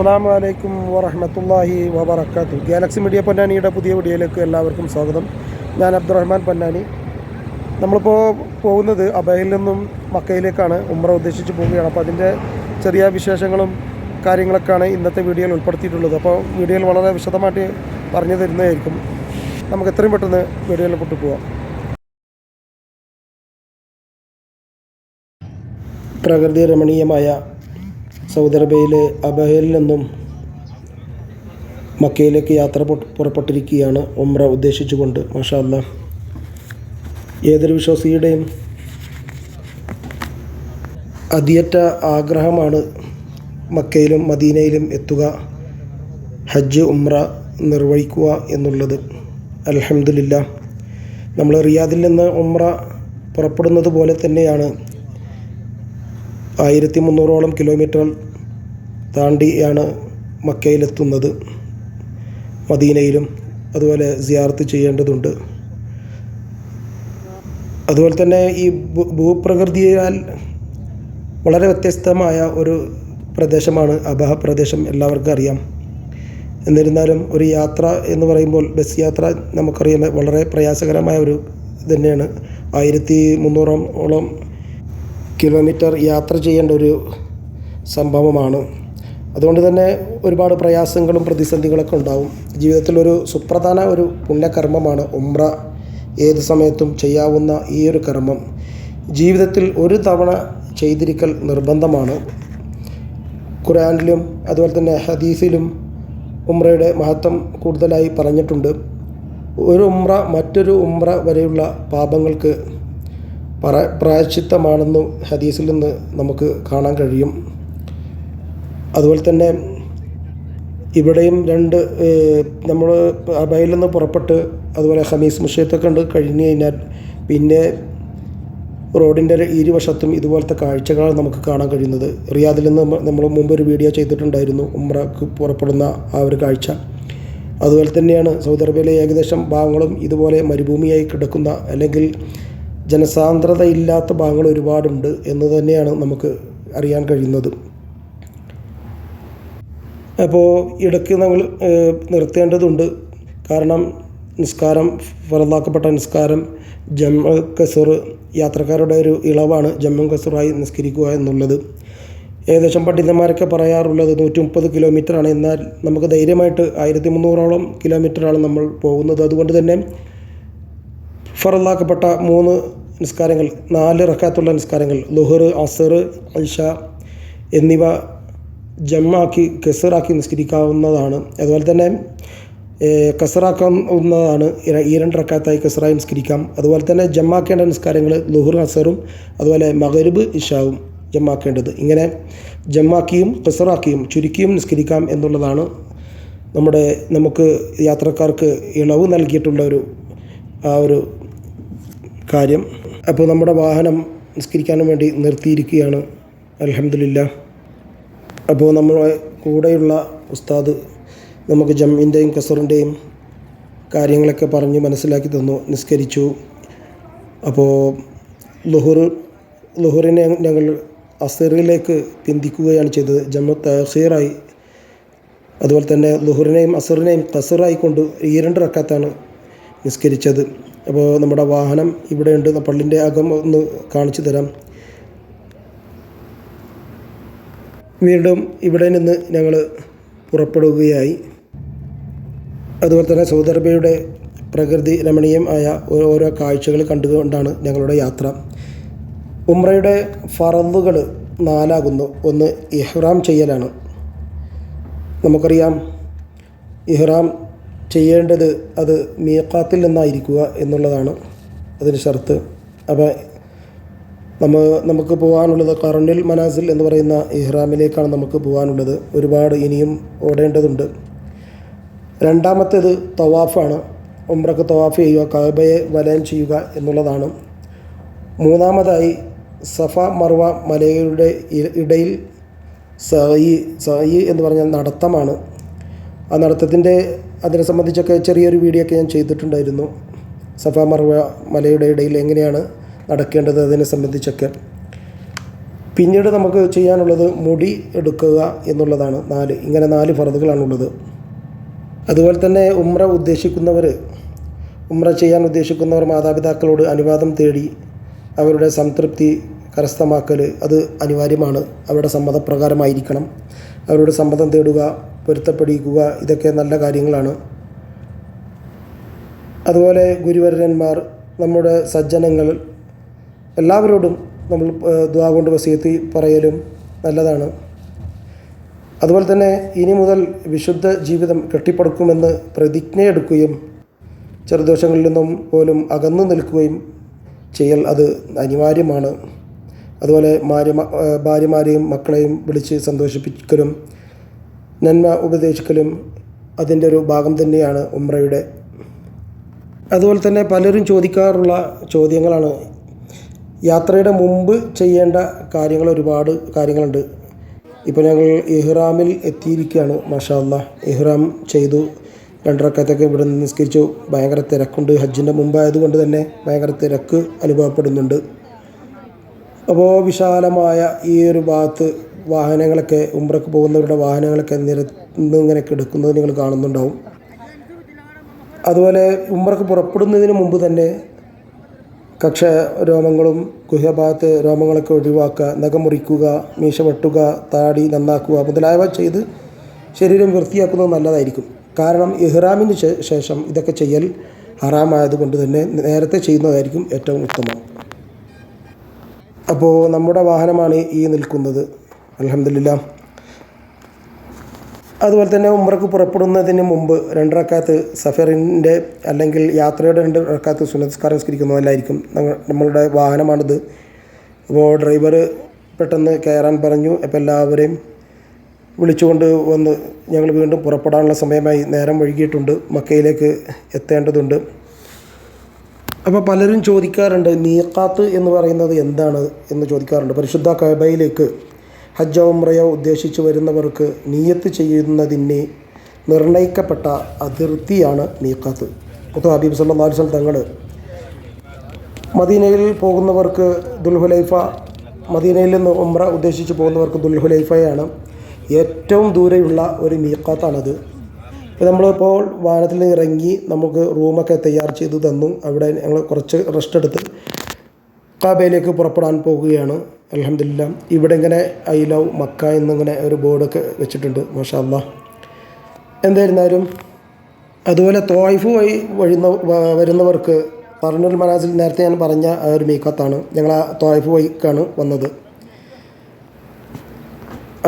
അസ്സാം വലൈക്കും വറഹമത്തല്ലാഹി വബർക്കാത്തു ഗാലക്സി മീഡിയ പൊന്നാനിയുടെ പുതിയ വീഡിയോയിലേക്ക് എല്ലാവർക്കും സ്വാഗതം. ഞാൻ അബ്ദുറഹ്മാൻ പൊന്നാനി. നമ്മളിപ്പോൾ പോകുന്നത് അബയിൽ നിന്നും മക്കയിലേക്കാണ്. ഉമ്ര ഉദ്ദേശിച്ച് പോവുകയാണ്. അപ്പോൾ അതിന്റെ ചെറിയ വിശേഷങ്ങളും കാര്യങ്ങളൊക്കെയാണ് ഇന്നത്തെ വീഡിയോയിൽ ഉൾപ്പെടുത്തിയിട്ടുള്ളത്. അപ്പോൾ വീഡിയോയിൽ വളരെ വിശദമായിട്ട് പറഞ്ഞു തരുന്നതായിരിക്കും. നമുക്ക് എത്രയും പെട്ടെന്ന് വീഡിയോയിൽ പോവാം. പ്രകൃതി രമണീയമായ സൗദി അറേബ്യയിലെ അബഹയിൽ നിന്നും മക്കയിലേക്ക് യാത്ര പുറപ്പെട്ടിരിക്കുകയാണ് ഉംറ ഉദ്ദേശിച്ചുകൊണ്ട്. മാഷാ അല്ലാ ഏതൊരു വിശ്വാസിയുടെയും അതിയറ്റ ആഗ്രഹമാണ് മക്കയിലും മദീനയിലും എത്തുക ഹജ്ജ് ഉംറ നിർവഹിക്കുക എന്നുള്ളത്. അലഹമില്ല നമ്മൾ റിയാദിൽ നിന്ന് ഉംറ പുറപ്പെടുന്നത് പോലെ തന്നെയാണ് ആയിരത്തി മുന്നൂറോളം കിലോമീറ്റർ താണ്ടിയാണ് മക്കയിലെത്തുന്നത്. മദീനയിലും അതുപോലെ സിയാർത്ത് ചെയ്യേണ്ടതുണ്ട്. അതുപോലെ തന്നെ ഈ ഭൂപ്രകൃതിയാൽ വളരെ വ്യത്യസ്തമായ ഒരു പ്രദേശമാണ് അബഹ പ്രദേശം എല്ലാവർക്കും അറിയാം. എന്നിരുന്നാലും ഒരു യാത്ര എന്ന് പറയുമ്പോൾ ബസ് യാത്ര നമുക്കറിയാം വളരെ പ്രയാസകരമായ ഒരു തന്നെയാണ് ആയിരത്തി മുന്നൂറോളം കിലോമീറ്റർ യാത്ര ചെയ്യേണ്ട ഒരു സംഭവമാണ്. അതുകൊണ്ട് തന്നെ ഒരുപാട് പ്രയാസങ്ങളും പ്രതിസന്ധികളൊക്കെ ഉണ്ടാവും. ജീവിതത്തിലൊരു സുപ്രധാന ഒരു പുണ്യകർമ്മമാണ് ഉമ്ര ഏത് സമയത്തും ചെയ്യാവുന്ന ഈ ഒരു കർമ്മം. ജീവിതത്തിൽ ഒരു തവണ ചെയ്തിരിക്കൽ നിർബന്ധമാണ്. ഖുറാനിലും അതുപോലെ തന്നെ ഹദീസിലും ഉമ്രയുടെ മഹത്വം കൂടുതലായി പറഞ്ഞിട്ടുണ്ട്. ഒരു ഉമ്ര മറ്റൊരു ഉമ്ര വരെയുള്ള പാപങ്ങൾക്ക് പറ പ്രായശ്ചിത്തമാണെന്ന് ഹദീസിൽ നിന്ന് നമുക്ക് കാണാൻ കഴിയും. അതുപോലെ തന്നെ ഇവിടെയും രണ്ട് നമ്മൾ അബയിൽ നിന്ന് പുറപ്പെട്ട് അതുപോലെ ഹമീസ് മുഷയത്തൊക്കെ കണ്ട് കഴിഞ്ഞു കഴിഞ്ഞാൽ പിന്നെ റോഡിന്റെ ഇരുവശത്തും ഇതുപോലത്തെ കാഴ്ചകളാണ് നമുക്ക് കാണാൻ കഴിയുന്നത്. റിയാദിൽ നിന്ന് നമ്മൾ മുമ്പ് ഒരു വീഡിയോ ചെയ്തിട്ടുണ്ടായിരുന്നു ഉമ്രക്ക് പുറപ്പെടുന്ന ആ ഒരു കാഴ്ച. അതുപോലെ തന്നെയാണ് സൗദി അറേബ്യയിലെ ഏകദേശം ഭാഗങ്ങളും ഇതുപോലെ മരുഭൂമിയായി കിടക്കുന്ന അല്ലെങ്കിൽ ജനസാന്ദ്രത ഇല്ലാത്ത ഭാഗങ്ങൾ ഒരുപാടുണ്ട് എന്ന് തന്നെയാണ് നമുക്ക് അറിയാൻ കഴിയുന്നത്. അപ്പോൾ ഇടയ്ക്ക് നമ്മൾ നിർത്തേണ്ടതുണ്ട്. കാരണം നിസ്കാരം ഫറദാക്കപ്പെട്ട നിസ്കാരം ജമ്മ കസൂർ യാത്രക്കാരുടെ ഒരു ഇളവാണ് ജമ്മു കസറായി നിസ്കരിക്കുക എന്നുള്ളത്. ഏകദേശം പണ്ഡിതന്മാരൊക്കെ പറയാറുള്ളത് നൂറ്റി മുപ്പത് കിലോമീറ്ററാണ്. എന്നാൽ നമുക്ക് ധൈര്യമായിട്ട് ആയിരത്തി മുന്നൂറോളം കിലോമീറ്ററാണ് നമ്മൾ പോകുന്നത്. അതുകൊണ്ട് തന്നെ ഫറദാക്കപ്പെട്ട മൂന്ന് നിസ്കാരങ്ങൾ നാല് റക്കാത്തുള്ള നിസ്കാരങ്ങൾ ലുഹർ അസർ ഐഷ എന്നിവ ജമ്മാക്കി കെസറാക്കി നിസ്കരിക്കാവുന്നതാണ്. അതുപോലെ തന്നെ കസറാക്കാവുന്നതാണ് ഈ രണ്ട് റക്കാത്തായി കസറായി നിസ്കരിക്കാം. അതുപോലെ തന്നെ ജമ്മാക്കേണ്ട നിസ്കാരങ്ങൾ ലുഹർ അസറും അതുപോലെ മകരുബ് ഇഷാവും ജമ്മാക്കേണ്ടത്. ഇങ്ങനെ ജമ്മാക്കിയും കസറാക്കിയും ചുരുക്കിയും നിസ്കരിക്കാം എന്നുള്ളതാണ് നമ്മുടെ നമുക്ക് യാത്രക്കാർക്ക് ഇളവ് നൽകിയിട്ടുള്ള ഒരു ആ ഒരു കാര്യം. അപ്പോൾ നമ്മുടെ വാഹനം നിസ്കരിക്കാനും വേണ്ടി നിർത്തിയിരിക്കുകയാണ്. അലഹമില്ല അപ്പോൾ നമ്മുടെ കൂടെയുള്ള ഉസ്താദ് നമുക്ക് ജമ്മിന്റെയും കസറിന്റെയും കാര്യങ്ങളൊക്കെ പറഞ്ഞ് മനസ്സിലാക്കി തന്നു നിസ്കരിച്ചു. അപ്പോൾ ലുഹുർ ലുഹുറിനെ ഞങ്ങൾ അസറിലേക്ക് പിന്തിക്കുകയാണ് ചെയ്തത്. ജമ്മു തഹീറായി അതുപോലെ തന്നെ ലുഹുറിനെയും അസറിനെയും കസറായി കൊണ്ട് ഈ രണ്ട് റക്കാത്താണ് നിസ്കരിച്ചത്. അപ്പോൾ നമ്മുടെ വാഹനം ഇവിടെയുണ്ട്. പള്ളിന്റെ അകം ഒന്ന് കാണിച്ചു തരാം. വീണ്ടും ഇവിടെ നിന്ന് ഞങ്ങൾ പുറപ്പെടുകയായി. അതുപോലെ തന്നെ സൗദർബയുടെ പ്രകൃതി രമണീയമായ ഓരോ കാഴ്ചകൾ കണ്ടുകൊണ്ടാണ് ഞങ്ങളുടെ യാത്ര. ഉമ്രയുടെ ഫറന്നുകൾ നാലാകുന്നു. ഒന്ന് ഇഹ്റാം ചെയ്യലാണ്. നമുക്കറിയാം ഇഹ്റാം ചെയ്യേണ്ടത് അത് മീക്കാത്തിൽ നിന്നായിരിക്കുക എന്നുള്ളതാണ് അതിന് ഷർത്ത്. അപ്പോൾ നമ്മൾ നമുക്ക് പോകാനുള്ളത് കറണ്ടിൽ മനാസിൽ എന്ന് പറയുന്ന ഇഹ്റാമിലേക്കാണ് നമുക്ക് പോകാനുള്ളത്. ഒരുപാട് ഇനിയും ഓടേണ്ടതുണ്ട്. രണ്ടാമത്തേത് തവാഫാണ്. ഉംറക്ക് തവാഫ് ചെയ്യുക കഅബയെ വലയം ചെയ്യുക എന്നുള്ളതാണ്. മൂന്നാമതായി സഫ മർവ മലയുടെ ഇടയിൽ സഹയി സഹയി എന്ന് പറഞ്ഞാൽ നടത്തമാണ്. ആ നടത്തത്തിന്റെ അതിനെ സംബന്ധിച്ചൊക്കെ ചെറിയൊരു വീഡിയോ ഒക്കെ ഞാൻ ചെയ്തിട്ടുണ്ടായിരുന്നു. സഫ മറവ മലയുടെ ഇടയിൽ എങ്ങനെയാണ് നടക്കേണ്ടത് അതിനെ സംബന്ധിച്ചൊക്കെ. പിന്നീട് നമുക്ക് ചെയ്യാനുള്ളത് മുടി എടുക്കുക എന്നുള്ളതാണ്. നാല് ഇങ്ങനെ നാല് ഫറതുകളാണുള്ളത് അതുപോലെ തന്നെ ഉമ്ര ഉദ്ദേശിക്കുന്നവർ ഉമ്ര ചെയ്യാൻ ഉദ്ദേശിക്കുന്നവർ മാതാപിതാക്കളോട് അനുവാദം തേടി അവരുടെ സംതൃപ്തി കരസ്ഥമാക്കൽ അത് അനിവാര്യമാണ്. അവരുടെ സമ്മതപ്രകാരമായിരിക്കണം. അവരുടെ സമ്മതം തേടുക പൊരുത്തപ്പെടിക്കുക ഇതൊക്കെ നല്ല കാര്യങ്ങളാണ്. അതുപോലെ ഗുരുവരന്മാർ നമ്മുടെ സജ്ജനങ്ങൾ എല്ലാവരോടും നമ്മൾ ദ്വാ കൊണ്ട് വസീത്തി പറയലും നല്ലതാണ്. അതുപോലെ തന്നെ ഇനി മുതൽ വിശുദ്ധ ജീവിതം കെട്ടിപ്പടുക്കുമെന്ന് പ്രതിജ്ഞയെടുക്കുകയും ചെറുദോഷങ്ങളിൽ നിന്നും പോലും അകന്നു നിൽക്കുകയും ചെയ്യൽ അത് അനിവാര്യമാണ്. അതുപോലെ ഭാര്യ ഭാര്യമാരെയും മക്കളെയും വിളിച്ച് സന്തോഷിപ്പിക്കലും നന്മ ഉപദേശിക്കലും അതിന്റെ ഒരു ഭാഗം തന്നെയാണ് ഉമ്രയുടെ അതുപോലെ തന്നെ പലരും ചോദിക്കാറുള്ള ചോദ്യങ്ങളാണ്. യാത്രയുടെ മുമ്പ് ചെയ്യേണ്ട കാര്യങ്ങൾ ഒരുപാട് കാര്യങ്ങളുണ്ട്. ഇപ്പോൾ ഞങ്ങൾ ഇഹ്റാമിൽ എത്തിയിരിക്കുകയാണ് മാഷാ അല്ലാ ഇഹ്റാം ചെയ്തു രണ്ടരക്കത്തൊക്കെ ഇവിടെ നിന്ന് നിസ്കരിച്ചു. ഭയങ്കര തിരക്കുണ്ട്. ഹജ്ജിന്റെ മുമ്പായതുകൊണ്ട് തന്നെ ഭയങ്കര തിരക്ക് അനുഭവപ്പെടുന്നുണ്ട്. അപ്പോൾ വിശാലമായ ഈ ഒരു ഭാഗത്ത് വാഹനങ്ങളൊക്കെ ഉംറക്ക് പോകുന്നവരുടെ വാഹനങ്ങളൊക്കെ നിരന്ന് ഇങ്ങനെ കിടക്കുന്നത് നിങ്ങൾ കാണുന്നുണ്ടാവും. അതുപോലെ ഉംറക്ക് പുറപ്പെടുന്നതിന് മുമ്പ് തന്നെ കക്ഷ രോമങ്ങളും ഗുഹ്യഭാഗത്തെ രോമങ്ങളൊക്കെ ഒഴിവാക്കുക നഖം മുറിക്കുക മീശ വെട്ടുക താടി നന്നാക്കുക മുതലായവ ചെയ്ത് ശരീരം വൃത്തിയാക്കുന്നത് നല്ലതായിരിക്കും. കാരണം ഇഹ്റാമിന് ശേഷം ഇതൊക്കെ ചെയ്യൽ ഹറാമായതുകൊണ്ട് തന്നെ നേരത്തെ ചെയ്യുന്നതായിരിക്കും ഏറ്റവും ഉത്തമം. അപ്പോൾ നമ്മുടെ വാഹനമാണ് ഈ നിൽക്കുന്നത്. അലഹമില്ല അതുപോലെ തന്നെ ഉമ്രക്ക് പുറപ്പെടുന്നതിന് മുമ്പ് രണ്ട് റക്കാത്ത് സഫറിന്റെ അല്ലെങ്കിൽ യാത്രയുടെ രണ്ട് റക്കാത്ത് സുനസ്കാരം സ്കരിക്കുന്നതല്ലായിരിക്കും ഞങ്ങൾ നമ്മളുടെ വാഹനമാണിത്. അപ്പോൾ ഡ്രൈവർ പെട്ടെന്ന് കയറാൻ പറഞ്ഞു. അപ്പോൾ എല്ലാവരെയും വിളിച്ചുകൊണ്ട് വന്ന് ഞങ്ങൾ വീണ്ടും പുറപ്പെടാനുള്ള സമയമായി നേരം വൈകിയിട്ടുണ്ട്. മക്കയിലേക്ക് എത്തേണ്ടതുണ്ട്. അപ്പോൾ പലരും ചോദിക്കാറുണ്ട് നീക്കാത്ത് എന്ന് പറയുന്നത് എന്താണ് എന്ന് ചോദിക്കാറുണ്ട്. പരിശുദ്ധ കബയിലേക്ക് ഹജ്ജോ ഉമ്രയോ ഉദ്ദേശിച്ച് വരുന്നവർക്ക് നീയത്ത് ചെയ്യുന്നതിന് നിർണയിക്കപ്പെട്ട അതിർത്തിയാണ് നീക്കാത്ത് അപ്പോൾ ഹബീബ് സല്ലാ വസ്ലം തങ്ങൾ മദീനയിൽ പോകുന്നവർക്ക് ദുൽഹുലൈഫ മദീനയിൽ നിന്ന് ഉമ്ര ഉദ്ദേശിച്ച് പോകുന്നവർക്ക് ദുൽഹുലൈഫയാണ് ഏറ്റവും ദൂരെയുള്ള ഒരു മീക്കാത്താണത് ഇപ്പോൾ നമ്മളിപ്പോൾ വാഹനത്തിൽ ഇറങ്ങി നമുക്ക് റൂമൊക്കെ തയ്യാർ ചെയ്ത് തന്നു. അവിടെ ഞങ്ങൾ കുറച്ച് റെസ്റ്റ് എടുത്ത് കാബയിലേക്ക് പുറപ്പെടാൻ പോകുകയാണ്. അലഹമില്ല ഇവിടെ ഇങ്ങനെ ഐ ലവ് മക്ക എന്നിങ്ങനെ ഒരു ബോർഡൊക്കെ വെച്ചിട്ടുണ്ട്. മാഷാല്ല എന്തായിരുന്നാലും അതുപോലെ തോയ്ഫ് വഴി വഴുന്ന വരുന്നവർക്ക് പറഞ്ഞുൽ മനാസിൽ നേരത്തെ ഞാൻ പറഞ്ഞ ആ ഒരു മീക്കത്താണ് ഞങ്ങൾ ആ തോയ്ഫ് വഴിക്കാണ് വന്നത്.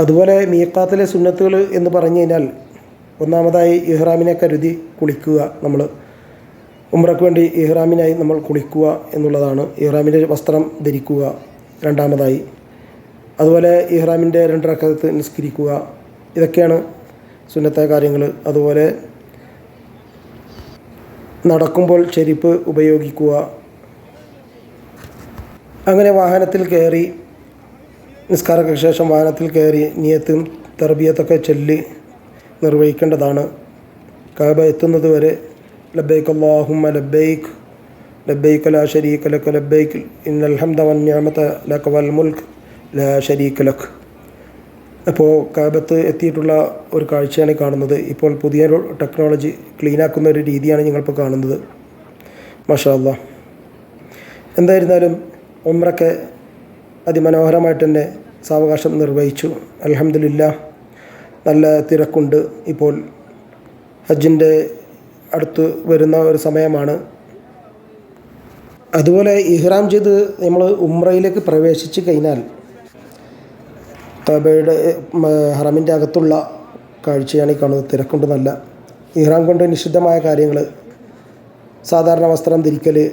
അതുപോലെ മീക്കാത്തിലെ സുന്നത്തുകൾ എന്ന് പറഞ്ഞു കഴിഞ്ഞാൽ ഒന്നാമതായി ഇഹ്റാമിനെ കരുതി കുളിക്കുക നമ്മൾ. ഉമ്രക്ക് വേണ്ടി ഇഹ്റാമിനായി നമ്മൾ കുളിക്കുക എന്നുള്ളതാണ് ഇഹ്റാമിന്റെ വസ്ത്രം ധരിക്കുക രണ്ടാമതായി. അതുപോലെ ഇഹ്റാമിന്റെ രണ്ടരക്കത്ത് നിസ്കരിക്കുക. ഇതൊക്കെയാണ് സുന്നത്ത കാര്യങ്ങൾ. അതുപോലെ നടക്കുമ്പോൾ ചെരിപ്പ് ഉപയോഗിക്കുക. അങ്ങനെ വാഹനത്തിൽ കയറി നിസ്കാരക്ക് ശേഷം വാഹനത്തിൽ കയറി നിയത്തും തെറബിയത്തൊക്കെ ചൊല്ലി നിർവഹിക്കേണ്ടതാണ്. കാബ എത്തുന്നത് വരെ ലബൈക്ക് അള്ളാഹുമ്മ ലബൈക്ക് ലബൈക്ക് ലാ ഷരീഖ് ലക്ക് ലബൈക്ക് ഇന്നൽ ഹംദ വൻ നിഅമത ലക വൽ മുൽക്ക് ലാ ഷരീഖ് ലക്ക് അപ്പോൾ കാബത്ത് എത്തിയിട്ടുള്ള ഒരു കാഴ്ചയാണ് കാണുന്നത്. ഇപ്പോൾ പുതിയ ടെക്നോളജി ക്ലീനാക്കുന്ന ഒരു രീതിയാണ് ഞങ്ങളിപ്പോൾ കാണുന്നത്. മഷാല്ല എന്തായിരുന്നാലും ഉമ്രക്കെ അതിമനോഹരമായിട്ട് തന്നെ സാവകാശം നിർവഹിച്ചു. അലഹമില്ല നല്ല തിരക്കുണ്ട്. ഇപ്പോൾ ഹജ്ജിന്റെ അടുത്ത് വരുന്ന ഒരു സമയമാണ്. അതുപോലെ ഇഹ്റാം ചെയ്ത് നമ്മൾ ഉമ്രയിലേക്ക് പ്രവേശിച്ച് കഴിഞ്ഞാൽ തബയുടെ ഹറമിന്റെ അകത്തുള്ള കാഴ്ചയാണ് ഈ കാണുന്നത്. തിരക്കുണ്ട് നല്ല. ഇഹ്റാം കൊണ്ട് നിഷിദ്ധമായ കാര്യങ്ങൾ. സാധാരണ വസ്ത്രം ധരിക്കൽ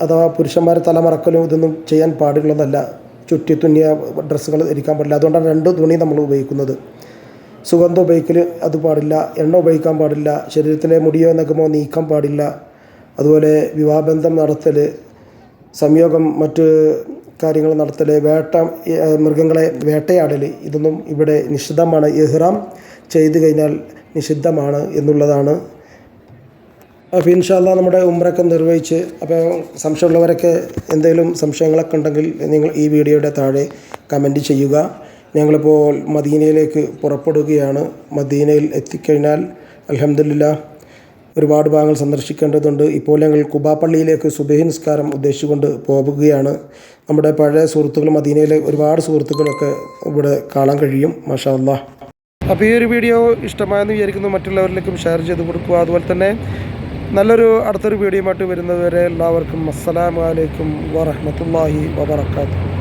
അഥവാ പുരുഷന്മാർ തലമറക്കലും ഇതൊന്നും ചെയ്യാൻ പാടുള്ളതല്ല. ചുറ്റി തുന്നിയ ഡ്രസ്സുകൾ ധരിക്കാൻ പാടില്ല. അതുകൊണ്ടാണ് രണ്ട് തുണി നമ്മൾ ഉപയോഗിക്കുന്നത്. സുഗന്ധം ഉപയോഗിക്കൽ അത് പാടില്ല എണ്ണ ഉപയോഗിക്കാൻ പാടില്ല ശരീരത്തിലെ മുടിയോ നഖമോ നീക്കാൻ പാടില്ല. അതുപോലെ വിവാഹബന്ധം നടത്തൽ സംയോഗം മറ്റ് കാര്യങ്ങൾ നടത്തൽ വേട്ട മൃഗങ്ങളെ വേട്ടയാടൽ ഇതൊന്നും ഇവിടെ നിഷിദ്ധമാണ്. ഇഹ്റാം ചെയ്തു കഴിഞ്ഞാൽ നിഷിദ്ധമാണ് എന്നുള്ളതാണ്. അപ്പോൾ ഇൻഷാല്ല നമ്മുടെ ഉമ്രൊക്കെ നിർവഹിച്ച് അപ്പോൾ സംശയമുള്ളവരൊക്കെ എന്തെങ്കിലും സംശയങ്ങളൊക്കെ ഉണ്ടെങ്കിൽ നിങ്ങൾ ഈ വീഡിയോയുടെ താഴെ കമന്റ് ചെയ്യുക. ഞങ്ങളിപ്പോൾ മദീനയിലേക്ക് പുറപ്പെടുകയാണ്. മദീനയിൽ എത്തിക്കഴിഞ്ഞാൽ അലഹമില്ല ഒരുപാട് ഭാഗങ്ങൾ സന്ദർശിക്കേണ്ടതുണ്ട്. ഇപ്പോൾ ഞങ്ങൾ കുബാ പള്ളിയിലേക്ക് സുബഹി നിസ്കാരം ഉദ്ദേശിച്ചുകൊണ്ട് പോവുകയാണ്. നമ്മുടെ പഴയ സുഹൃത്തുക്കൾ മദീനയിലെ ഒരുപാട് സുഹൃത്തുക്കളൊക്കെ ഇവിടെ കാണാൻ കഴിയും. മാഷാ അപ്പോൾ ഈ ഒരു വീഡിയോ ഇഷ്ടമായെന്ന് വിചാരിക്കുന്നു. മറ്റുള്ളവരിലേക്കും ഷെയർ ചെയ്ത് കൊടുക്കുക. അതുപോലെ തന്നെ നല്ലൊരു അടുത്തൊരു വീഡിയോയുമായിട്ട് വരുന്നതുവരെ എല്ലാവർക്കും അസ്സലാമു അലൈക്കും വറഹ്മത്തുള്ളാഹി വബറകാതുഹു.